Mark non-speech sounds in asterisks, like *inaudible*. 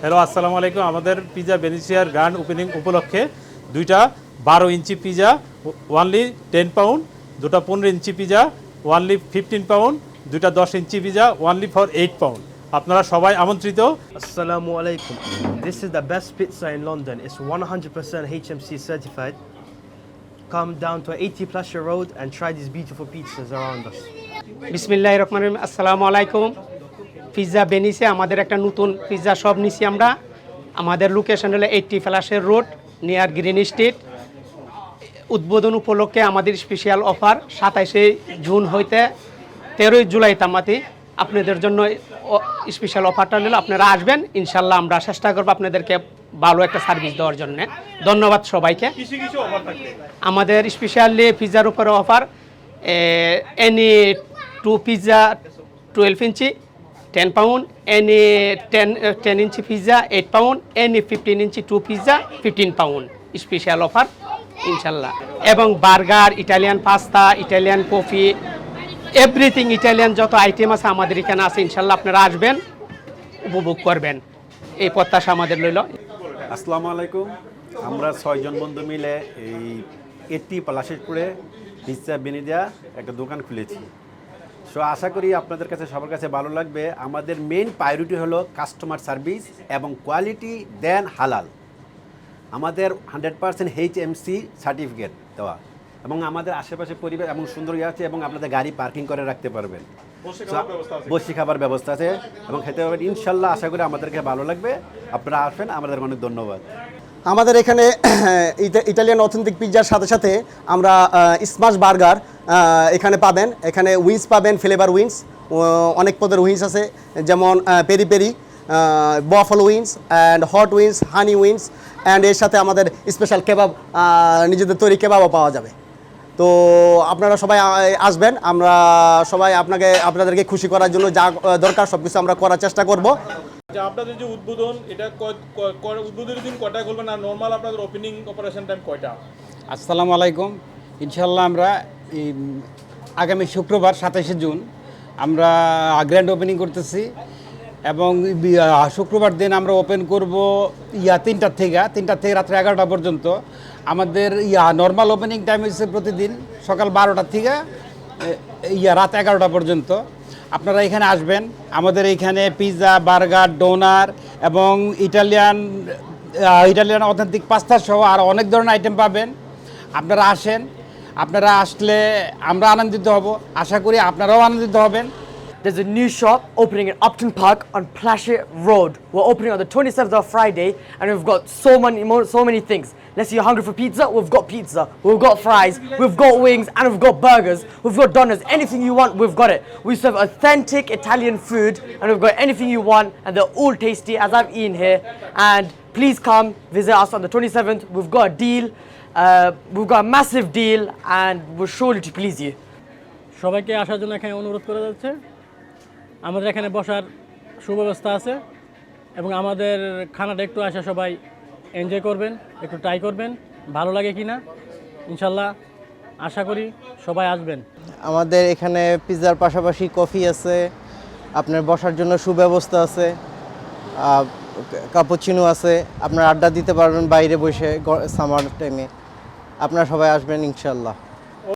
Hello আসসালামু আলাইকুম আমাদের পিজা বেনিসিয়ার গান ওপেনিং উপলক্ষে দুইটা বারো ইঞ্চি পিজা ওয়ানলি টেন পাউন্ড দুটা পনেরো ইঞ্চি পিজা ওয়ানলি ফিফটিন পাউন্ড দুইটা দশ ইঞ্চি pizza only for eight pound আপনারা সবাই আমন্ত্রিত Assalamu alaikum. This is the best pizza in London. It's 100% HMC certified. Come down to 80 Plasher Road and try these beautiful pizzas around us. বিসমিল্লাহ রহমান রহিম আসসালামু আলাইকুম pizza বেনিসে আমাদের একটা নতুন পিৎজা শপ নিছি আমরা। আমাদের লোকেশন হলো এইটটি ফ্ল্যাশের রোড নিয়ার গ্রিন স্ট্রিট উদ্বোধন উপলক্ষে আমাদের স্পেশাল অফার সাতাইশে জুন হইতে তেরোই জুলাই তামাতি। আপনাদের জন্য স্পেশাল অফারটা নিল আপনারা আসবেন ইনশাল্লাহ আমরা চেষ্টা করব আপনাদেরকে ভালো একটা সার্ভিস দেওয়ার জন্য। ধন্যবাদ সবাইকে। আমাদের স্পেশালি পিৎজার উপরে offer any two pizza twelve ইঞ্চি ten pound any ten ten ইঞ্চি pizza eight pound any fifteen ইঞ্চি two pizza fifteen pound special offer ইনশাল্লাহ এবং burger Italian pasta Italian coffee everything Italian যত আইটেম আছে আমাদের এখানে আছে ইনশাল্লাহ আপনারা আসবেন, উপভোগ করবেন। এই প্রত্যাশা আমাদের রইল। আসসালামু আলাইকুম। আমরা ছয়জন বন্ধু মিলে এই এইটটি পলাশিসপুরে পিৎজা বেনিদিয়া একটা দোকান খুলেছি। সো আশা করি আপনাদের কাছে সবার কাছে ভালো লাগবে। আমাদের মেন প্রায়োরিটি হলো কাস্টমার সার্ভিস এবং কোয়ালিটি দেন হালাল আমাদের hundred percent H MC certificate দেওয়া। এবং আমাদের আশেপাশে পরিবেশ এবং সুন্দর ইয়ে আছে এবং আপনাদের গাড়ি পার্কিং করে রাখতে পারবেন। বসি খাবার ব্যবস্থা আছে এবং খেতে পারবেন। ইনশাল্লাহ আশা করি আমাদেরকে ভালো লাগবে। আপনারা আসবেন আমাদের অনেক ধন্যবাদ। আমাদের এখানে, *clears throat* ইটা- ইটালিয়ান অথেন্টিক পিৎজার সাথে সাথে আমরা স্মাশ বার্গার এখানে পাবেন। এখানে উইংস পাবেন ফ্লেভার উইংস অনেক পদের উইংস আছে। যেমন peri peri buffalo wings and hot wings honey wings and এর সাথে আমাদের স্পেশাল কেবাব নিজেদের তৈরি কেবাবও পাওয়া যাবে। তো আপনারা সবাই আসবেন। আমরা সবাই আপনাকে, আপনাদেরকে খুশি করার জন্য যা দরকার সব কিছু আমরা করার চেষ্টা করব। আচ্ছা আপনাদের যে উদ্বোধন, এটা উদ্বোধনের দিন কটায় করবেন আর নর্মাল আপনাদের ওপেনিং অপারেশন টাইম কয়টা? আসসালামু আলাইকুম। ইনশাল্লাহ আমরা আগামী শুক্রবার সাতাশে জুন আমরা গ্র্যান্ড ওপেনিং করতেছি এবং শুক্রবার দিন আমরা ওপেন করব ইয়া তিনটার থেকে তিনটার থেকে রাত্রে এগারোটা পর্যন্ত। আমাদের ইয়া নর্মাল ওপেনিং টাইম হচ্ছে প্রতিদিন সকাল বারোটার থেকে ইয়া রাত এগারোটা পর্যন্ত। আপনারা এখানে আসবেন। আমাদের এখানে পিৎজা, বার্গার, ডোনার এবং ইটালিয়ান ইটালিয়ান অথেন্টিক পাস্তা সহ আর অনেক ধরনের আইটেম পাবেন। আপনারা আসেন। আপনারা আসলে আমরা আনন্দিত হব। আশা করি আপনারাও আনন্দিত হবেন। There's a new shop opening in Upton Park on Plashet Road. We're opening on the 27th of Friday, and we've got so many, more, so many things. Let's say you're hungry for pizza, we've got pizza. We've got fries, we've got wings, and we've got burgers. We've got donuts. Anything you want, we've got it. We serve authentic Italian food, and we've got anything you want, and they're all tasty, as I've eaten here. And please come visit us on the 27th. We've got a deal. Uh, we've got a massive deal, and we're surely to please you. সবাইকে আসার জন্য এখানে অনুরোধ করা যাচ্ছে আমাদের এখানে বসার সুব্যবস্থা আছে এবং আমাদের খানাটা একটু আসা সবাই এনজয় করবেন, একটু ট্রাই করবেন, ভালো লাগে কি না ইনশাল্লাহ আশা করি সবাই আসবেন। আমাদের এখানে পিৎজার পাশাপাশি কফি আছে, আপনার বসার জন্য সুব্যবস্থা আছে কাপুচিনো আছে, আপনার আড্ডা দিতে পারবেন বাইরে বসে সামার টাইমে আপনারা সবাই আসবেন ইনশাল্লাহ।